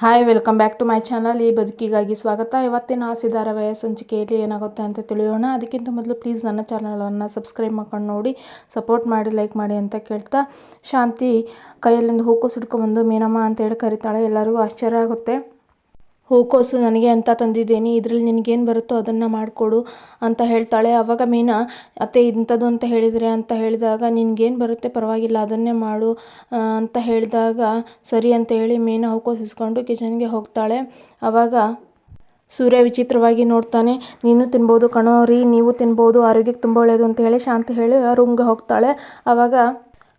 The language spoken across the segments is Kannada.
Hi, welcome back to my channel. ಈ ಬದುಕಿಗಾಗಿ ಸ್ವಾಗತ. ಇವತ್ತಿನ ಆಸೆ ಧಾರಾವಾಹಿಯ ಸಂಚಿಕೆಯಲ್ಲಿ ಏನಾಗುತ್ತೆ ಅಂತ ತಿಳಿಯೋಣ. ಅದಕ್ಕಿಂತ ಮೊದಲು ಪ್ಲೀಸ್ ನನ್ನ ಚಾನಲನ್ನು ಸಬ್ಸ್ಕ್ರೈಬ್ ಮಾಡ್ಕೊಂಡು ನೋಡಿ ಸಪೋರ್ಟ್ ಮಾಡಿ ಲೈಕ್ ಮಾಡಿ ಅಂತ ಕೇಳ್ತಾ ಶಾಂತಿ ಕೈಯಲ್ಲಿಂದ ಹೂಕು ಹಿಡ್ಕೊಂಬಂದು ಮೀನಮ್ಮ ಅಂತೇಳಿ ಕರಿತಾಳೆ. ಎಲ್ಲರಿಗೂ ಆಶ್ಚರ್ಯ ಆಗುತ್ತೆ. ಹೂಕೋಸು ನನಗೆ ಅಂತ ತಂದಿದ್ದೀನಿ, ಇದರಲ್ಲಿ ನಿನಗೇನು ಬರುತ್ತೋ ಅದನ್ನು ಮಾಡಿಕೊಡು ಅಂತ ಹೇಳ್ತಾಳೆ. ಆವಾಗ ಮೀನಾ, ಅತ್ತೆ, ಇಂಥದ್ದು ಅಂತ ಹೇಳಿದರೆ? ಅಂತ ಹೇಳಿದಾಗ, ನಿನಗೇನು ಬರುತ್ತೆ, ಪರವಾಗಿಲ್ಲ, ಅದನ್ನೇ ಮಾಡು. ಅಂತ ಹೇಳಿದಾಗ, ಸರಿ ಅಂತ ಹೇಳಿ ಮೀನಾ ಹೂಕೋಸು ಇಸ್ಕೊಂಡು ಕಿಚನ್ಗೆ ಹೋಗ್ತಾಳೆ. ಆವಾಗ ಸೂರ್ಯ ವಿಚಿತ್ರವಾಗಿ ನೋಡ್ತಾನೆ, ನೀನು ತಿನ್ಬೋದು ಕಣೋ ರೀ, ನೀವು ತಿನ್ಬೋದು, ಆರೋಗ್ಯಕ್ಕೆ ತುಂಬ ಒಳ್ಳೆಯದು ಅಂತ ಹೇಳಿ ಶಾಂತಿ ಹೇಳಿ ರೂಮ್ಗೆ ಹೋಗ್ತಾಳೆ. ಆವಾಗ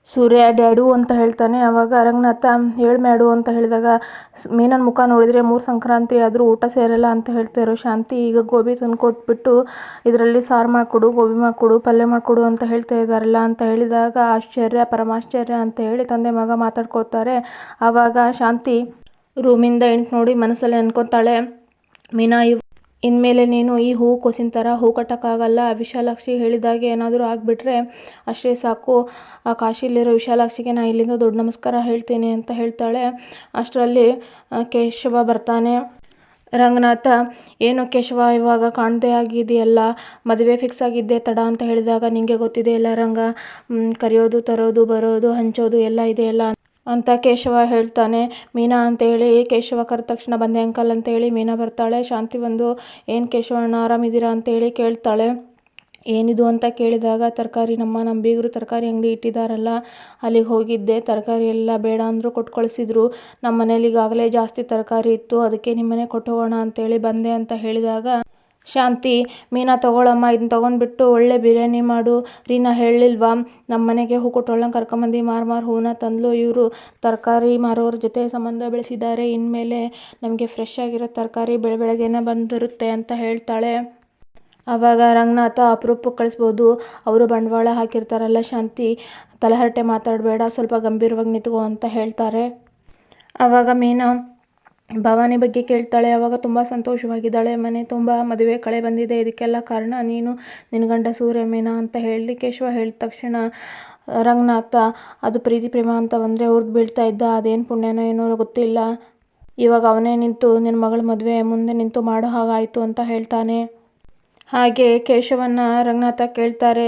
ಸೂರ್ಯ ಡ್ಯಾಡು ಅಂತ ಹೇಳ್ತಾನೆ. ಅವಾಗ ರಂಗನಾಥ ಮ್ಯಾಡು ಅಂತ ಹೇಳಿದಾಗ ಮೀನನ ಮುಖ ನೋಡಿದರೆ ಮೂರು ಸಂಕ್ರಾಂತಿ ಆದರೂ ಊಟ ಸೇರಲ್ಲ ಅಂತ ಹೇಳ್ತಾ ಇರೋ ಶಾಂತಿ ಈಗ ಗೋಬಿ ತಂದು ಕೊಟ್ಬಿಟ್ಟು ಇದರಲ್ಲಿ ಸಾರು ಮಾಡಿಕೊಡು, ಗೋಬಿ ಮಾಡಿಕೊಡು, ಪಲ್ಯ ಮಾಡಿಕೊಡು ಅಂತ ಹೇಳ್ತಾ ಇದ್ದಾರಲ್ಲ ಅಂತ ಹೇಳಿದಾಗ ಆಶ್ಚರ್ಯ, ಪರಮಾಶ್ಚರ್ಯ ಅಂತ ಹೇಳಿ ತಂದೆ ಮಗ ಮಾತಾಡ್ಕೊಳ್ತಾರೆ. ಆವಾಗ ಶಾಂತಿ ರೂಮಿಂದ ಎಂಟು ನೋಡಿ ಮನಸ್ಸಲ್ಲಿ ಅನ್ಕೊತಾಳೆ ಮೀನಾ, ಇವ್ ಇನ್ಮೇಲೆ ನೀನು ಈ ಹೂ ಕೊಸಿನ ಥರ ಹೂ ಕಟ್ಟೋಕ್ಕಾಗಲ್ಲ. ವಿಶಾಲಾಕ್ಷಿ ಹೇಳಿದಾಗೆ ಏನಾದರೂ ಆಗಿಬಿಟ್ರೆ ಅಷ್ಟೇ ಸಾಕು. ಆ ಕಾಶಿಲಿರೋ ವಿಶಾಲಾಕ್ಷಿಗೆ ನಾ ಇಲ್ಲಿಂದ ದೊಡ್ಡ ನಮಸ್ಕಾರ ಹೇಳ್ತೀನಿ ಅಂತ ಹೇಳ್ತಾಳೆ. ಅಷ್ಟರಲ್ಲಿ ಕೇಶವ ಬರ್ತಾನೆ. ರಂಗನಾಥ, ಏನು ಕೇಶವ ಇವಾಗ ಕಾಣದೇ ಆಗಿದೆಯಲ್ಲ? ಮದುವೆ ಫಿಕ್ಸ್ ಆಗಿದ್ದೆ ತಡ ಅಂತ ಹೇಳಿದಾಗ ನಿನಗೆ ಗೊತ್ತಿದೆ ಎಲ್ಲ ರಂಗ ಕರೆಯೋದು, ತರೋದು, ಬರೋದು, ಹಂಚೋದು ಎಲ್ಲ ಇದೆಯಲ್ಲ ಅಂತ ಕೇಶವ ಹೇಳ್ತಾನೆ. ಮೀನಾ ಅಂತೇಳಿ, ಕೇಶವ ಕರೆದ ತಕ್ಷಣ ಬಂದೆ ಅಂಕಲ್ ಅಂತೇಳಿ ಮೀನಾ ಬರ್ತಾಳೆ. ಶಾಂತಿ ಬಂದು, ಏನು ಕೇಶವಣ್ಣ ಆರಾಮಿದ್ದೀರಾ ಅಂತೇಳಿ ಕೇಳ್ತಾಳೆ. ಏನಿದು ಅಂತ ಕೇಳಿದಾಗ, ತರಕಾರಿ ನಮ್ಮ ನಮ್ಮ ಬೀಗರು ತರಕಾರಿ ಅಂಗಡಿ ಇಟ್ಟಿದ್ದಾರಲ್ಲ ಅಲ್ಲಿಗೆ ಹೋಗಿದ್ದೆ. ತರಕಾರಿ ಎಲ್ಲ ಬೇಡ ಅಂದರೂ ಕೊಟ್ಟು ಕಳಿಸಿದ್ರು ನಮ್ಮ ಮನೇಲಿ ಈಗಾಗಲೇ ಜಾಸ್ತಿ ತರಕಾರಿ ಇತ್ತು, ಅದಕ್ಕೆ ನಿಮ್ಮನೆ ಕೊಟ್ಟು ಹೋಗೋಣ ಅಂತೇಳಿ ಬಂದೆ ಅಂತ ಹೇಳಿದಾಗ ಶಾಂತಿ, ಮೀನಾ ತಗೊಳಮ್ಮ ಇದನ್ನ ತೊಗೊಂಡ್ಬಿಟ್ಟು ಒಳ್ಳೆ ಬಿರಿಯಾನಿ ಮಾಡು, ರೀನಾ ಹೇಳಿಲ್ವಾ? ನಮ್ಮ ಮನೆಗೆ ಹೂ ಕೊಟ್ಟೊಳ್ಳಂಗೆ ಕರ್ಕೊಂಬಂದು ಮಾರು ಮಾರು ಹೂನ ತಂದ್ಲು. ಇವರು ತರಕಾರಿ ಮಾರೋರ ಜೊತೆ ಸಂಬಂಧ ಬೆಳೆಸಿದ್ದಾರೆ. ಇನ್ಮೇಲೆ ನಮಗೆ ಫ್ರೆಶ್ ಆಗಿರೋ ತರಕಾರಿ ಬೆಳೆ ಬೆಳಗ್ಗೆನೇ ಬಂದಿರುತ್ತೆ ಅಂತ ಹೇಳ್ತಾಳೆ. ಆವಾಗ ರಂಗನಾಥ ಅಪರೂಪಕ್ಕೆ ಕಳಿಸ್ಬೋದು. ಅವರು ಬಂಡವಾಳ ಹಾಕಿರ್ತಾರಲ್ಲ ಶಾಂತಿ ತಲೆಹರಟೆ ಮಾತಾಡಬೇಡ, ಸ್ವಲ್ಪ ಗಂಭೀರವಾಗಿ ನಿಂತ್ಕೋ ಅಂತ ಹೇಳ್ತಾರೆ. ಆವಾಗ ಮೀನಾ ಭವಾನಿ ಬಗ್ಗೆ ಕೇಳ್ತಾಳೆ, ಅವಾಗ ತುಂಬ ಸಂತೋಷವಾಗಿದ್ದಾಳೆ, ಮನೆ ತುಂಬ ಮದುವೆ ಕಳೆ ಬಂದಿದೆ, ಇದಕ್ಕೆಲ್ಲ ಕಾರಣ ನೀನು ನಿನ್ನ ಗಂಡ ಸೂರ್ಯ ಮೀನಾ ಅಂತ ಹೇಳಿ ಕೇಶವ ಹೇಳಿದ ತಕ್ಷಣ, ರಂಗನಾಥ, ಅದು ಪ್ರೀತಿ ಪ್ರೇಮ ಅಂತ ಬಂದರೆ ಅವ್ರದ್ದು ಬೀಳ್ತಾ ಇದ್ದ, ಅದೇನು ಪುಣ್ಯನೋ ಏನೋ ಗೊತ್ತಿಲ್ಲ. ಇವಾಗ ಅವನೇ ನಿಂತು ನಿನ್ನ ಮಗಳ ಮದುವೆ ಮುಂದೆ ನಿಂತು ಮಾಡೋ ಹಾಗಾಯಿತು ಅಂತ ಹೇಳ್ತಾನೆ. ಹಾಗೆ ಕೇಶವನ್ನ ರಂಗನಾಥ ಕೇಳ್ತಾರೆ,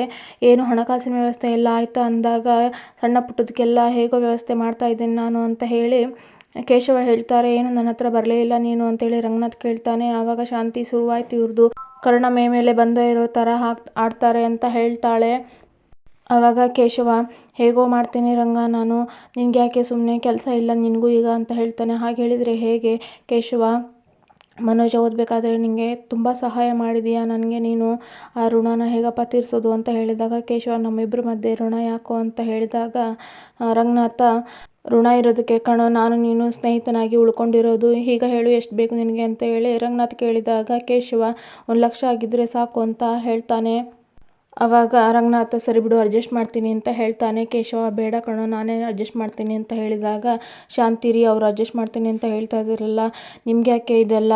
ಏನು ಹಣಕಾಸಿನ ವ್ಯವಸ್ಥೆ ಎಲ್ಲ ಆಯಿತಾ ಅಂದಾಗ, ಸಣ್ಣ ಪುಟ್ಟದಕ್ಕೆಲ್ಲ ಹೇಗೋ ವ್ಯವಸ್ಥೆ ಮಾಡ್ತಾ ಇದ್ದೀನಿ ನಾನು ಅಂತ ಹೇಳಿ ಕೇಶವ ಹೇಳ್ತಾರೆ, ಏನು, ನನ್ನ ಹತ್ರ ಬರಲೇ ಇಲ್ಲ ನೀನು ಅಂತೇಳಿ ರಂಗನಾಥ್ ಕೇಳ್ತಾನೆ. ಆವಾಗ ಶಾಂತಿ ಶುರುವಾಯ್ತು ಇವ್ರದ್ದು ಕರ್ಣ ಮೇ ಮೇಲೆ ಬಂದೇ ಇರೋ ಥರ ಹಾಕ್, ಆಡ್ತಾರೆ ಅಂತ ಹೇಳ್ತಾಳೆ. ಆವಾಗ ಕೇಶವ, ಹೇಗೋ ಮಾಡ್ತೀನಿ ರಂಗ ನಾನು ನಿನಗೆ ಯಾಕೆ ಸುಮ್ಮನೆ ಕೆಲಸ ಇಲ್ಲ, ನಿನಗೂ ಈಗ ಅಂತ ಹೇಳ್ತಾನೆ. ಹಾಗೆ ಹೇಳಿದರೆ ಹೇಗೆ? ಕೇಶವ, ಮನೋಜ, ಓದಬೇಕಾದ್ರೆ ನಿನಗೆ ತುಂಬ ಸಹಾಯ ಮಾಡಿದೀಯಾ? ನನಗೆ ನೀನು ಆ ಋಣನ ಹೇಗಪ್ಪ ತೀರಿಸೋದು ಅಂತ ಹೇಳಿದಾಗ, ಕೇಶವ ನಮ್ಮಿಬ್ಬರ ಮಧ್ಯೆ ಋಣ ಯಾಕೋ ಅಂತ ಹೇಳಿದಾಗ ರಂಗನಾಥ ಋಣ ಇರೋದಕ್ಕೆ ಕಣೋ, ನಾನು ನೀನು ಸ್ನೇಹಿತನಾಗಿ ಉಳ್ಕೊಂಡಿರೋದು. ಈಗ ಹೇಳು, ಎಷ್ಟು ಬೇಕು ನಿನಗೆ? ಅಂತ ಹೇಳಿ ರಂಗನಾಥ್ ಕೇಳಿದಾಗ, ಕೇಶವ, ಒಂದು ಲಕ್ಷ ಆಗಿದ್ದರೆ ಸಾಕು ಅಂತ ಹೇಳ್ತಾನೆ. ಆವಾಗ ರಂಗನಾಥ ಸರಿ ಬಿಡು ಅಡ್ಜಸ್ಟ್ ಮಾಡ್ತೀನಿ ಅಂತ ಹೇಳ್ತಾನೆ. ಕೇಶವ, ಬೇಡ ಕಣೋ, ನಾನೇ ಅಡ್ಜಸ್ಟ್ ಮಾಡ್ತೀನಿ ಅಂತ ಹೇಳಿದಾಗ ಶಾಂತಿರಿ ಅವ್ರು ಅಡ್ಜಸ್ಟ್ ಮಾಡ್ತೀನಿ ಅಂತ ಹೇಳ್ತಾ ಇದ್ದೀರಲ್ಲ ನಿಮ್ಗೆ ಯಾಕೆ ಇದೆಲ್ಲ?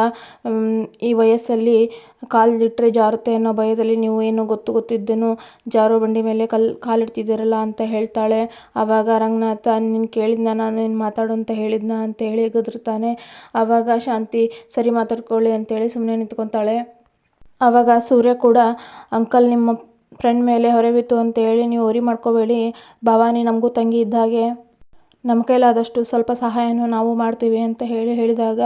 ಈ ವಯಸ್ಸಲ್ಲಿ ಕಾಲಿಟ್ಟರೆ ಜಾರುತ್ತೆ ಅನ್ನೋ ಭಯದಲ್ಲಿ ನೀವು ಏನೋ ಗೊತ್ತು ಗೊತ್ತಿದ್ದನು ಜಾರೋ ಬಂಡಿ ಮೇಲೆ ಕಲ್, ಕಾಲಿಡ್ತಿದ್ದೀರಲ್ಲ ಅಂತ ಹೇಳ್ತಾಳೆ. ಆವಾಗ ರಂಗನಾಥ, ನೀನು ಕೇಳಿದ್ನ, ನಾನು ಏನು ಮಾತಾಡು ಅಂತ ಹೇಳಿದ್ನ ಅಂತ ಹೇಳಿ ಗದರ್ತಾನೆ ಆವಾಗ ಶಾಂತಿ, ಸರಿ ಮಾತಾಡ್ಕೊಳ್ಳಿ ಅಂತೇಳಿ ಸುಮ್ಮನೆ ನಿಂತ್ಕೊತಾಳೆ. ಆವಾಗ ಸೂರ್ಯ ಕೂಡ, ಅಂಕಲ್ ನಿಮ್ಮ ಫ್ರೆಂಡ್ ಮೇಲೆ ಹೊರೆ ಬಿತ್ತು ಅಂತ ಹೇಳಿ ನೀವು ವರಿ ಮಾಡ್ಕೋಬೇಡಿ. ಭವಾನಿ ನಮಗೂ ತಂಗಿ ಇದ್ದ ಹಾಗೆ. ನಮ್ಮ ಕೈಲಾದಷ್ಟು ಸ್ವಲ್ಪ ಸಹಾಯನೂ ನಾವು ಮಾಡ್ತೀವಿ ಅಂತ ಹೇಳಿ ಹೇಳಿದಾಗ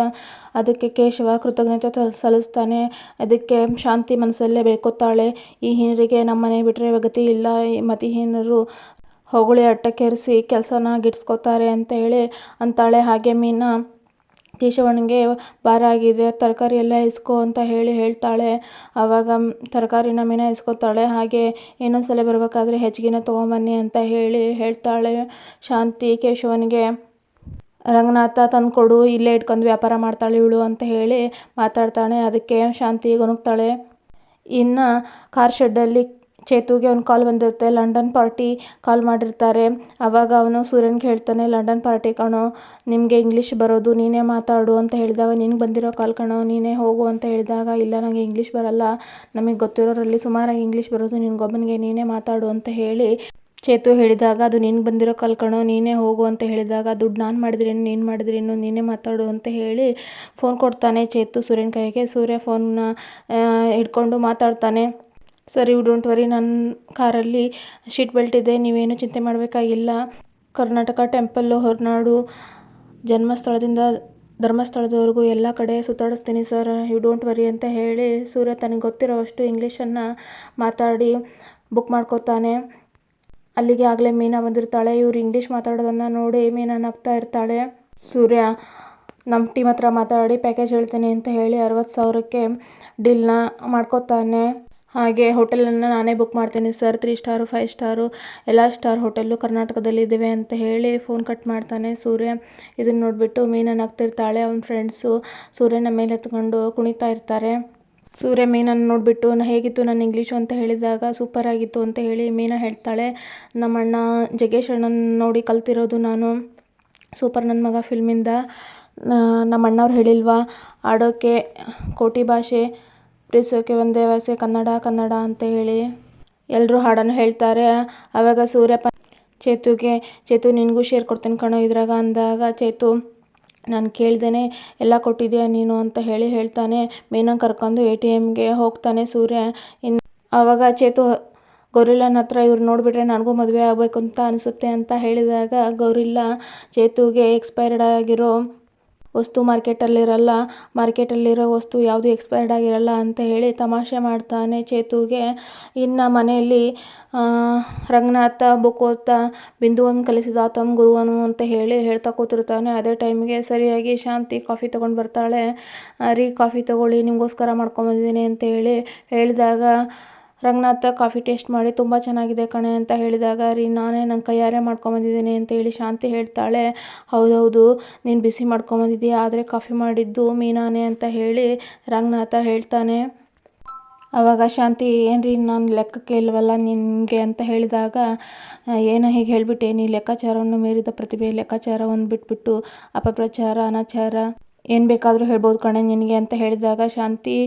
ಅದಕ್ಕೆ ಕೇಶವ ಕೃತಜ್ಞತೆ ಸಲ್ಲಿಸ್ತಾನೆ. ಅದಕ್ಕೆ ಶಾಂತಿ ಮನಸ್ಸಲ್ಲೇ ಬೇಕೊತ್ತಾಳೆ. ಈ ಹೀನರಿಗೆ ನಮ್ಮನೆ ಬಿಟ್ಟರೆ ಗತಿ ಇಲ್ಲ. ಮತಿಹೀನರು ಹೊಗಳಿ ಅಟ್ಟಕ್ಕೇರಿಸಿ ಕೆಲಸನ ಗಿಟ್ಸ್ಕೊತಾರೆ ಅಂತ ಹೇಳಿ ಅಂತಾಳೆ ಹಾಗೆ ಮೀನಾ. ಕೇಶವನಿಗೆ ಭಾರ ಆಗಿದೆ, ತರಕಾರಿ ಎಲ್ಲ ಇಸ್ಕೊ ಅಂತ ಹೇಳಿ ಹೇಳ್ತಾಳೆ. ಆವಾಗ ತರಕಾರಿನ ಮೀನಾ ಇಸ್ಕೊತಾಳೆ ಹಾಗೆ ಇನ್ನೊಂದ್ಸಲ ಬರಬೇಕಾದ್ರೆ ಹೆಚ್ಚಿಗೆನ ತೊಗೊಂಬನ್ನಿ ಅಂತ ಹೇಳಿ ಹೇಳ್ತಾಳೆ. ಶಾಂತಿ ಕೇಶವನಿಗೆ, ರಂಗನಾಥ ತಂದುಕೊಡು ಇಲ್ಲೇ ಇಟ್ಕೊಂಡು ವ್ಯಾಪಾರ ಮಾಡ್ತಾಳೆ ಇವಳು ಅಂತ ಹೇಳಿ ಮಾತಾಡ್ತಾಳೆ. ಅದಕ್ಕೆ ಶಾಂತಿ ಗೊಣಗ್ತಾಳೆ. ಇನ್ನು ಕಾರ್ ಶೆಡ್ಡಲ್ಲಿ ಚೇತುಗೆ ಒಂದು ಕಾಲ್ ಬಂದಿರುತ್ತೆ. ಲಂಡನ್ ಪಾರ್ಟಿ ಕಾಲ್ ಮಾಡಿರ್ತಾರೆ. ಆವಾಗ ಅವನು ಸೂರ್ಯನ್ಗೆ ಹೇಳ್ತಾನೆ, ಲಂಡನ್ ಪಾರ್ಟಿ ಕಣೋ, ನಿಮಗೆ ಇಂಗ್ಲೀಷ್ ಬರೋದು, ನೀನೇ ಮಾತಾಡು ಅಂತ ಹೇಳಿದಾಗ, ನಿನಗೆ ಬಂದಿರೋ ಕಾಲ್ ಕಣೋ, ನೀನೇ ಹೋಗು ಅಂತ ಹೇಳಿದಾಗ, ಇಲ್ಲ ನನಗೆ ಇಂಗ್ಲೀಷ್ ಬರಲ್ಲ. ನಮಗೆ ಗೊತ್ತಿರೋರಲ್ಲಿ ಸುಮಾರಾಗಿ ಇಂಗ್ಲೀಷ್ ಬರೋದು ನಿನಗೊಬ್ಬನಿಗೆ ನೀನೇ ಮಾತಾಡು ಅಂತ ಹೇಳಿ ಚೇತು ಹೇಳಿದಾಗ, ಅದು ನಿನ್ಗೆ ಬಂದಿರೋ ಕಲ್ಕಣೋ ನೀನೇ ಹೋಗು ಅಂತ ಹೇಳಿದಾಗ, ದುಡ್ಡು ನಾನು ಮಾಡಿದ್ರೇನು ನೀನು ಮಾಡಿದ್ರೇನು ನೀನೇ ಮಾತಾಡು ಅಂತ ಹೇಳಿ ಫೋನ್ ಕೊಡ್ತಾನೆ ಚೇತು ಸೂರ್ಯನ ಕೈಗೆ. ಸೂರ್ಯ ಫೋನ್ನ ಹಿಡ್ಕೊಂಡು ಮಾತಾಡ್ತಾನೆ. ಸರಿ ಡೋಂಟ್ ವರಿ ನನ್ನ ಕಾರಲ್ಲಿ ಶೀಟ್ ಬೆಲ್ಟ್ ಇದೆ, ನೀವೇನು ಚಿಂತೆ ಮಾಡಬೇಕಾಗಿಲ್ಲ. ಕರ್ನಾಟಕ ಟೆಂಪಲ್ಲು ಹೊರನಾಡು ಜನ್ಮಸ್ಥಳದಿಂದ ಧರ್ಮಸ್ಥಳದವರೆಗೂ ಎಲ್ಲ ಕಡೆ ಸುತ್ತಾಡಿಸ್ತೀನಿ ಸರ್ ಯು ಡೋಂಟ್ ವರಿ ಅಂತ ಹೇಳಿ ಸೂರ್ಯ ತನಗೆ ಗೊತ್ತಿರೋವಷ್ಟು ಇಂಗ್ಲೀಷನ್ನು ಮಾತಾಡಿ ಬುಕ್ ಮಾಡ್ಕೋತಾನೆ. ಅಲ್ಲಿಗೆ ಆಗಲೇ ಮೀನಾ ಬಂದಿರ್ತಾಳೆ. ಇವ್ರು ಇಂಗ್ಲೀಷ್ ಮಾತಾಡೋದನ್ನು ನೋಡಿ ಮೀನಾ ನಗ್ತಾ ಇರ್ತಾಳೆ. ಸೂರ್ಯ ನಮ್ಮ ಟೀಮ್ ಹತ್ರ ಮಾತಾಡಿ ಪ್ಯಾಕೇಜ್ ಹೇಳ್ತೀನಿ ಅಂತ ಹೇಳಿ ಅರವತ್ತು ಸಾವಿರಕ್ಕೆ ಡೀಲ್ನ ಮಾಡ್ಕೋತಾನೆ. ಹಾಗೆ ಹೋಟೆಲನ್ನು ನಾನೇ ಬುಕ್ ಮಾಡ್ತೀನಿ sir three star five star ಎಲ್ಲ ಸ್ಟಾರ್ ಹೋಟೆಲ್ಲು ಕರ್ನಾಟಕದಲ್ಲಿ ಇದ್ದಾವೆ ಅಂತ ಹೇಳಿ ಫೋನ್ ಕಟ್ ಮಾಡ್ತಾನೆ. ಸೂರ್ಯ ಇದನ್ನು ನೋಡಿಬಿಟ್ಟು ಮೀನನ್ನು ಹಾಕ್ತಿರ್ತಾಳೆ ಅವನ ಫ್ರೆಂಡ್ಸು ಸೂರ್ಯನ ಮೇಲೆ ಹತ್ಕೊಂಡು ಕುಣಿತಾ ಇರ್ತಾರೆ. ಸೂರ್ಯ ಮೀನನ್ನು ನೋಡಿಬಿಟ್ಟು ಹೇಗಿತ್ತು ನನ್ನ ಇಂಗ್ಲೀಷು ಅಂತ ಹೇಳಿದಾಗ ಸೂಪರ್ ಆಗಿತ್ತು ಅಂತ ಹೇಳಿ ಮೀನ ಹೇಳ್ತಾಳೆ. ನಮ್ಮ ಅಣ್ಣ ಜಗ್ಗೇಶ್ ಅಣ್ಣನ ನೋಡಿ ಕಲ್ತಿರೋದು ನಾನು ಸೂಪರ್ ನನ್ನ ಮಗ ಫಿಲ್ಮಿಂದ ನಮ್ಮ ಅಣ್ಣವ್ರು ಹೇಳಿಲ್ವಾ, ಆಡೋಕೆ ಕೋಟಿ ಭಾಷೆ ಪ್ರೀತಿಸೋಕೆ ಒಂದೇ ಭಾಷೆ ಕನ್ನಡ ಕನ್ನಡ ಅಂತ ಹೇಳಿ ಎಲ್ಲರೂ ಹಾಡನ್ನು ಹೇಳ್ತಾರೆ. ಆವಾಗ ಸೂರ್ಯ ಚೇತುಗೆ, ಚೇತು, ನಿನಗೂ ಶೇರ್ ಕೊಡ್ತೀನಿ ಕಣೋ ಇದ್ರಾಗ ಅಂದಾಗ ಚೇತು, ನಾನು ಕೇಳ್ದೇ ಎಲ್ಲ ಕೊಟ್ಟಿದ್ದೀಯ ನೀನು ಅಂತ ಹೇಳಿ ಹೇಳ್ತಾನೆ. ಮೀನಂಗೆ ಕರ್ಕೊಂಡು ಎ ಟಿ ಎಮ್ಗೆ ಹೋಗ್ತಾನೆ ಸೂರ್ಯ. ಇನ್ನು ಆವಾಗ ಚೇತು, ಗೌರಿಲ್ಲನ ಹತ್ರ ಇವ್ರು ನೋಡಿಬಿಟ್ರೆ ನನಗೂ ಮದುವೆ ಆಗಬೇಕು ಅಂತ ಅನಿಸುತ್ತೆ ಅಂತ ಹೇಳಿದಾಗ ಗೌರಿಲ್ಲ, ಚೇತುಗೆ ಎಕ್ಸ್ಪೈರ್ಡ್ ಆಗಿರೋ ವಸ್ತು ಮಾರ್ಕೆಟಲ್ಲಿರಲ್ಲ, ಮಾರ್ಕೆಟಲ್ಲಿರೋ ವಸ್ತು ಯಾವುದು ಎಕ್ಸ್ಪೈರ್ಡ್ ಆಗಿರಲ್ಲ ಅಂತ ಹೇಳಿ ತಮಾಷೆ ಮಾಡ್ತಾನೆ ಚೇತುಗೆ. ಇನ್ನು ಮನೆಯಲ್ಲಿ ರಂಗನಾಥ ಬುಕ್ ಓದ್ತಾ ಬಿಂದುವನ್ನು ತಮ್ಮ ಗುರುವನು ಅಂತ ಹೇಳಿ ಹೇಳ್ತಾ ಕೂತಿರ್ತಾನೆ. ಅದೇ ಟೈಮ್ಗೆ ಸರಿಯಾಗಿ ಶಾಂತಿ ಕಾಫಿ ತೊಗೊಂಡು ಬರ್ತಾಳೆ. ರೀ, ಕಾಫಿ ತೊಗೊಳ್ಳಿ, ನಿಮಗೋಸ್ಕರ ಮಾಡ್ಕೊಂಬಂದಿದ್ದೀನಿ ಅಂತ ಹೇಳಿ ಹೇಳಿದಾಗ ರಂಗನಾಥ ಕಾಫಿ ಟೇಸ್ಟ್ ಮಾಡಿ ತುಂಬ ಚೆನ್ನಾಗಿದೆ ಕಣೆ ಅಂತ ಹೇಳಿದಾಗ, ರೀ, ನಾನೇ ನನ್ನ ಕೈಯಾರೆ ಮಾಡ್ಕೊಂಬಂದಿದ್ದೀನಿ ಅಂತ ಹೇಳಿ ಶಾಂತಿ ಹೇಳ್ತಾಳೆ. ಹೌದೌದು, ನೀನು ಬಿಸಿ ಮಾಡ್ಕೊಂಬಂದಿದ್ದೀಯ ಆದರೆ ಕಾಫಿ ಮಾಡಿದ್ದು ಮೀನಾನೇ ಅಂತ ಹೇಳಿ ರಂಗನಾಥ ಹೇಳ್ತಾನೆ. ಆವಾಗ ಶಾಂತಿ, ಏನು ರೀ, ನಾನು ಲೆಕ್ಕಕ್ಕೆ ಇಲ್ವಲ್ಲ ನಿನಗೆ ಅಂತ ಹೇಳಿದಾಗ, ಏನೋ ಹೀಗೆ ಹೇಳಿಬಿಟ್ಟೆ, ನೀ ಲೆಕ್ಕಾಚಾರವನ್ನು ಮೀರಿದ ಪ್ರತಿಭೆ ಲೆಕ್ಕಾಚಾರವನ್ನು ಬಿಟ್ಬಿಟ್ಟು ಅಪಪ್ರಚಾರ, ಅನಾಚಾರ. ಏನು ಬೇಕಾದರೂ ಹೇಳ್ಬೋದು ಕಣೆ ನಿನಗೆ ಅಂತ ಹೇಳಿದಾಗ, ಶಾಂತಿ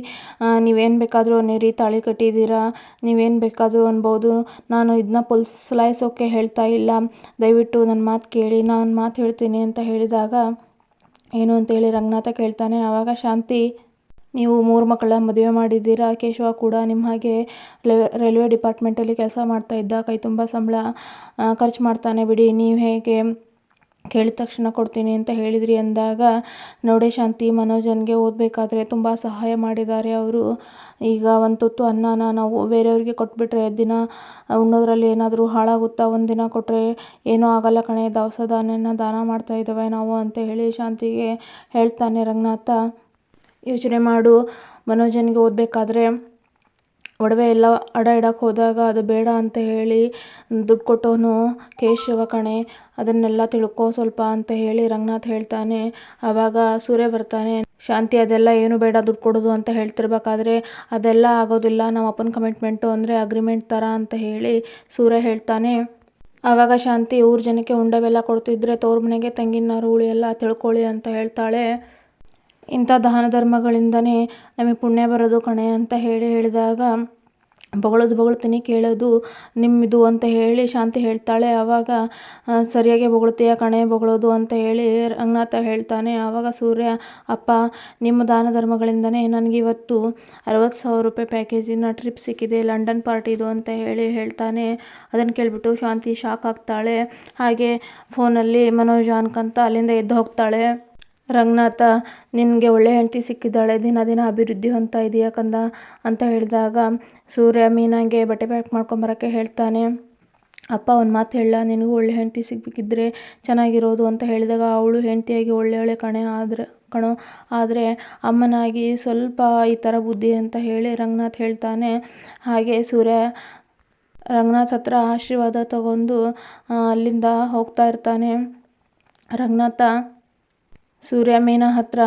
ನೀವೇನು ಬೇಕಾದರೂ ಅನ್ನಿರಿ ತಾಳಿ ಕಟ್ಟಿದ್ದೀರಾ? ನೀವೇನು ಬೇಕಾದರೂ ಅನ್ಬೋದು. ನಾನು ಇದನ್ನ ಪುಲ್ಸಲಾಯಿಸೋಕ್ಕೆ ಹೇಳ್ತಾ ಇಲ್ಲ. ದಯವಿಟ್ಟು ನನ್ನ ಮಾತು ಕೇಳಿ. ನಾನು ಮಾತು ಹೇಳ್ತೀನಿ ಅಂತ ಹೇಳಿದಾಗ, ಏನು ಅಂತೇಳಿ ರಂಗನಾಥ ಕೇಳ್ತಾನೆ. ಆವಾಗ ಶಾಂತಿ, ನೀವು ಮೂರು ಮಕ್ಕಳ ಮದುವೆ ಮಾಡಿದ್ದೀರಾ? ಕೇಶವ ಕೂಡ ನಿಮ್ಮ ಹಾಗೆ ರೈಲ್ವೆ ಡಿಪಾರ್ಟ್ಮೆಂಟಲ್ಲಿ ಕೆಲಸ ಮಾಡ್ತಾ ಇದ್ದ. ಕೈ ತುಂಬ ಸಂಬಳ ಖರ್ಚು ಮಾಡ್ತಾನೆ ಬಿಡಿ. ನೀವು ಹೇಗೆ ಕೇಳಿದ ತಕ್ಷಣ ಕೊಡ್ತೀನಿ ಅಂತ ಹೇಳಿದ್ರಿ ಅಂದಾಗ, ನೋಡಿ ಶಾಂತಿ ಮನೋಜನ್ಗೆ ಓದಬೇಕಾದ್ರೆ ತುಂಬ ಸಹಾಯ ಮಾಡಿದ್ದಾರೆ ಅವರು. ಈಗ ಒಂದು ತುತ್ತು ಅನ್ನನ ನಾವು ಬೇರೆಯವ್ರಿಗೆ ಕೊಟ್ಬಿಟ್ರೆ ದಿನ ಉಣ್ಣೋದ್ರಲ್ಲಿ ಏನಾದರೂ ಹಾಳಾಗುತ್ತಾ ಒಂದಿನ ಕೊಟ್ಟರೆ ಏನೂ ಆಗಲ್ಲ ಕಣೆ, ದವಸ ಧಾನ್ಯನ ದಾನ ಮಾಡ್ತಾ ಇದ್ದೇವೆ ನಾವು ಅಂತ ಹೇಳಿ ಶಾಂತಿಗೆ ಹೇಳ್ತಾನೆ ರಂಗನಾಥ. ಯೋಚನೆ ಮಾಡು ಮನೋಜನ್ಗೆ ಓದಬೇಕಾದ್ರೆ ಒಡವೆ ಎಲ್ಲ ಅಡ ಇಡಕ್ಕೆ ಹೋದಾಗ ಅದು ಬೇಡ ಅಂತ ಹೇಳಿ ದುಡ್ಡು ಕೊಟ್ಟವನು ಕೇಶವ ಕಣೆ. ಅದನ್ನೆಲ್ಲ ತಿಳ್ಕೊ ಸ್ವಲ್ಪ ಅಂತ ಹೇಳಿ ರಂಗನಾಥ್ ಹೇಳ್ತಾನೆ. ಆವಾಗ ಸೂರ್ಯ ಬರ್ತಾನೆ. ಶಾಂತಿ, ಅದೆಲ್ಲ ಏನು ಬೇಡ ದುಡ್ಡು ಕೊಡೋದು ಅಂತ ಹೇಳ್ತಿರ್ಬೇಕಾದ್ರೆ ಅದೆಲ್ಲ ಆಗೋದಿಲ್ಲ. ನಮ್ಮ ಅಪ್ಪನ ಕಮಿಟ್ಮೆಂಟು ಅಂದರೆ ಅಗ್ರಿಮೆಂಟ್ ಥರ ಅಂತ ಹೇಳಿ ಸೂರ್ಯ ಹೇಳ್ತಾನೆ. ಆವಾಗ ಶಾಂತಿ ಊರ ಜನಕ್ಕೆ ಉಂಡವೆಲ್ಲ ಕೊಡ್ತಿದ್ರೆ ತವ್ರ ಮನೆಗೆ ನಾರು ಹುಳಿ ಎಲ್ಲ ತಿಳ್ಕೊಳ್ಳಿ ಅಂತ ಹೇಳ್ತಾಳೆ. ಇಂಥ ದಾನ ಧರ್ಮಗಳಿಂದನೇ ನಮಗೆ ಪುಣ್ಯ ಬರೋದು ಕಣೆ ಅಂತ ಹೇಳಿ ಹೇಳಿದಾಗ ಬೊಗಳೋದು ಬೊಗಳ್ತೀನಿ ಕೇಳೋದು ನಿಮ್ಮದು ಅಂತ ಹೇಳಿ ಶಾಂತಿ ಹೇಳ್ತಾಳೆ. ಆವಾಗ ಸರಿಯಾಗಿ ಬೊಗಳ್ತೀಯ ಕಣೆ ಬೊಗಳೋದು ಅಂತ ಹೇಳಿ ರಂಗನಾಥ ಹೇಳ್ತಾನೆ. ಆವಾಗ ಸೂರ್ಯ, ಅಪ್ಪ, ನಿಮ್ಮ ದಾನ ಧರ್ಮಗಳಿಂದನೇ ನನಗೆ ಇವತ್ತು ಅರವತ್ತು ಸಾವಿರ ರೂಪಾಯಿ ಪ್ಯಾಕೇಜಿನ ಟ್ರಿಪ್ ಸಿಕ್ಕಿದೆ, ಲಂಡನ್ ಪಾರ್ಟಿದು ಅಂತ ಹೇಳಿ ಹೇಳ್ತಾನೆ. ಅದನ್ನು ಕೇಳಿಬಿಟ್ಟು ಶಾಂತಿ ಶಾಕ್ ಆಗ್ತಾಳೆ. ಹಾಗೆ ಫೋನಲ್ಲಿ ಮನೋಜ್ ಅನ್ಕಂತ ಅಲ್ಲಿಂದ ಎದ್ದು ಹೋಗ್ತಾಳೆ. ರಂಗನಾಥ, ನಿನಗೆ ಒಳ್ಳೆ ಹೆಂಡತಿ ಸಿಕ್ಕಿದ್ದಾಳೆ, ದಿನ ದಿನ ಅಭಿವೃದ್ಧಿ ಹೊಂದ್ತಾ ಇದೀಯ ಕಂದ? ಅಂತ ಹೇಳಿದಾಗ, ಸೂರ್ಯ ಮೀನಾಗೆ ಬಟ್ಟೆ ಪ್ಯಾಕ್ ಮಾಡ್ಕೊಂಬರೋಕ್ಕೆ ಹೇಳ್ತಾನೆ. ಅಪ್ಪ, ಒಂದು ಮಾತು ಹೇಳ, ನಿನಗೂ ಒಳ್ಳೆ ಹೆಂಡತಿ ಸಿಗಬೇಕಿದ್ರೆ ಚೆನ್ನಾಗಿರೋದು ಅಂತ ಹೇಳಿದಾಗ, ಅವಳು ಹೆಂಡತಿಯಾಗಿ ಒಳ್ಳೆಯವಳೆ ಕಣೆ ಆದರೆ, ಕಣೋ. ಆದರೆ ಅಮ್ಮನಾಗಿ ಸ್ವಲ್ಪ ಈ ಥರ ಬುದ್ಧಿ ಅಂತ ಹೇಳಿ ರಂಗನಾಥ್ ಹೇಳ್ತಾನೆ. ಹಾಗೆ ಸೂರ್ಯ ರಂಗನಾಥ್ ಹತ್ರ ಆಶೀರ್ವಾದ ತಗೊಂಡು ಅಲ್ಲಿಂದ ಹೋಗ್ತಾ ಇರ್ತಾನೆ. ರಂಗನಾಥ ಸೂರ್ಯ ಮೀನ ಹತ್ರ,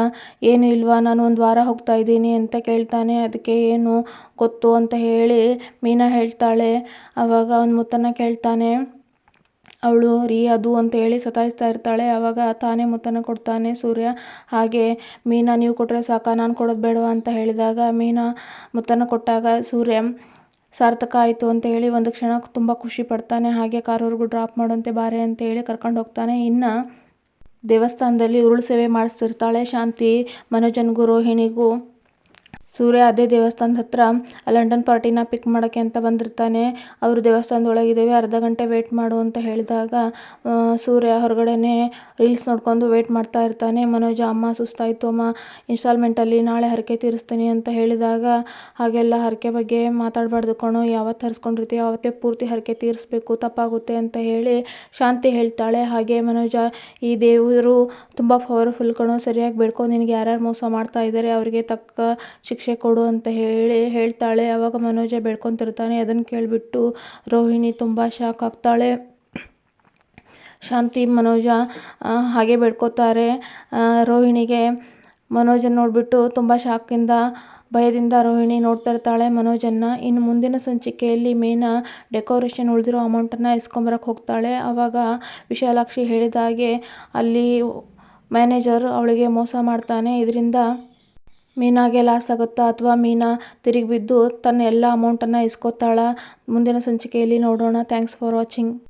ಏನು ಇಲ್ವಾ, ನಾನು ಒಂದು ವಾರ ಹೋಗ್ತಾ ಇದ್ದೀನಿ ಅಂತ ಕೇಳ್ತಾನೆ. ಅದಕ್ಕೆ ಏನು ಗೊತ್ತು ಅಂತ ಹೇಳಿ ಮೀನಾ ಹೇಳ್ತಾಳೆ. ಆವಾಗ ಅವನು ಮುತ್ತನ ಕೇಳ್ತಾನೆ. ಅವಳು ರೀ, ಅದು ಅಂತ ಹೇಳಿ ಸತಾಯಿಸ್ತಾ ಇರ್ತಾಳೆ. ಆವಾಗ ತಾನೇ ಮುತ್ತನ ಕೊಡ್ತಾನೆ ಸೂರ್ಯ. ಹಾಗೆ, ಮೀನಾ ನೀವು ಕೊಟ್ಟರೆ ಸಾಕ, ನಾನು ಕೊಡೋದು ಬೇಡವಾ ಅಂತ ಹೇಳಿದಾಗ ಮೀನಾ ಮುತ್ತನ ಕೊಟ್ಟಾಗ ಸೂರ್ಯ, ಸಾರ್ಥಕ ಆಯಿತು ಅಂತ ಹೇಳಿ ಒಂದು ಕ್ಷಣ ತುಂಬ ಖುಷಿ ಪಡ್ತಾನೆ. ಹಾಗೆ, ಕಾರವ್ರಿಗೂ ಡ್ರಾಪ್ ಮಾಡುವಂತೆ ಬಾರೆ ಅಂತ ಹೇಳಿ ಕರ್ಕೊಂಡು ಹೋಗ್ತಾನೆ. ಇನ್ನು ದೇವಸ್ಥಾನದಲ್ಲಿ ಉರುಳು ಸೇವೆ ಮಾಡಿಸ್ತಿರ್ತಾಳೆ ಶಾಂತಿ ಮನೋಜನ್ಗೂ ರೋಹಿಣಿಗೂ ಸೂರ್ಯ ಅದೇ ದೇವಸ್ಥಾನದ ಹತ್ರ ಲಂಡನ್ ಪಾರ್ಟಿನ ಪಿಕ್ ಮಾಡೋಕ್ಕೆ ಅಂತ ಬಂದಿರ್ತಾನೆ. ಅವರು ದೇವಸ್ಥಾನದೊಳಗಿದ್ದೇವೆ ಅರ್ಧ ಗಂಟೆ ವೇಟ್ ಮಾಡು ಅಂತ ಹೇಳಿದಾಗ ಸೂರ್ಯ ಹೊರಗಡೆನೆ ರೀಲ್ಸ್ ನೋಡ್ಕೊಂಡು ವೇಟ್ ಮಾಡ್ತಾ ಇರ್ತಾನೆ. ಮನೋಜ, ಅಮ್ಮ, ಸುಸ್ತಾಯಿತು, ಅಮ್ಮ ಇನ್ಸ್ಟಾಲ್ಮೆಂಟಲ್ಲಿ ನಾಳೆ ಹರಕೆ ತೀರಿಸ್ತೀನಿ ಅಂತ ಹೇಳಿದಾಗ, ಹಾಗೆಲ್ಲ ಹರಕೆ ಬಗ್ಗೆ ಮಾತಾಡಬಾರ್ದು ಕಣೋ ಯಾವತ್ತು ಹರಿಸ್ಕೊಂಡಿರ್ತೀವಿ ಯಾವತ್ತೇ ಪೂರ್ತಿ ಹರಕೆ ತೀರಿಸ್ಬೇಕು, ತಪ್ಪಾಗುತ್ತೆ ಅಂತ ಹೇಳಿ ಶಾಂತಿ ಹೇಳ್ತಾಳೆ. ಹಾಗೆ ಮನೋಜ, ಈ ದೇವರು ತುಂಬ ಪವರ್ಫುಲ್ ಕಣೋ, ಸರಿಯಾಗಿ ಬೇಡ್ಕೊಂಡು ನಿನಗೆ ಯಾರ್ಯಾರು ಮೋಸ ಮಾಡ್ತಾ ಇದ್ದಾರೆ, ಅವರಿಗೆ ತಕ್ಕ ಶಿಕ್ಷೆ ಕೊಡು ಅಂತ ಹೇಳಿ ಹೇಳ್ತಾಳೆ. ಆವಾಗ ಮನೋಜ ಬೇಡ್ಕೊತಿರ್ತಾನೆ. ಅದನ್ನು ಕೇಳಿಬಿಟ್ಟು ರೋಹಿಣಿ ತುಂಬ ಶಾಕ್ ಆಗ್ತಾಳೆ. ಶಾಂತಿ, ಮನೋಜ ಹಾಗೆ ಬೇಡ್ಕೋತಾರೆ. ರೋಹಿಣಿಗೆ ಮನೋಜನ್ ನೋಡಿಬಿಟ್ಟು ತುಂಬ ಶಾಕಿಂದ ಭಯದಿಂದ ರೋಹಿಣಿ ನೋಡ್ತಾ ಇರ್ತಾಳೆ. ಮನೋಜನ್ನ ಇನ್ನು ಮುಂದಿನ ಸಂಚಿಕೆಯಲ್ಲಿ ಮೇನ ಡೆಕೋರೇಷನ್ ಉಳಿದಿರೋ ಅಮೌಂಟನ್ನು ಇಸ್ಕೊಂಬರಕ್ಕೆ ಹೋಗ್ತಾಳೆ. ಆವಾಗ ವಿಶಾಲಾಕ್ಷಿ ಹೇಳಿದ ಹಾಗೆ ಅಲ್ಲಿ ಮ್ಯಾನೇಜರ್ ಅವಳಿಗೆ ಮೋಸ ಮಾಡ್ತಾನೆ. ಇದರಿಂದ ಮೀನಾಗೆ ಲಾಸ್ ಆಗುತ್ತಾ? ಅಥವಾ ಮೀನಾ ತಿರುಗಿ ಬಿದ್ದು ತನ್ನ ಎಲ್ಲ ಅಮೌಂಟನ್ನು ಇಸ್ಕೊತಾಳ? ಮುಂದಿನ ಸಂಚಿಕೆಯಲ್ಲಿ ನೋಡೋಣ. Thanks for watching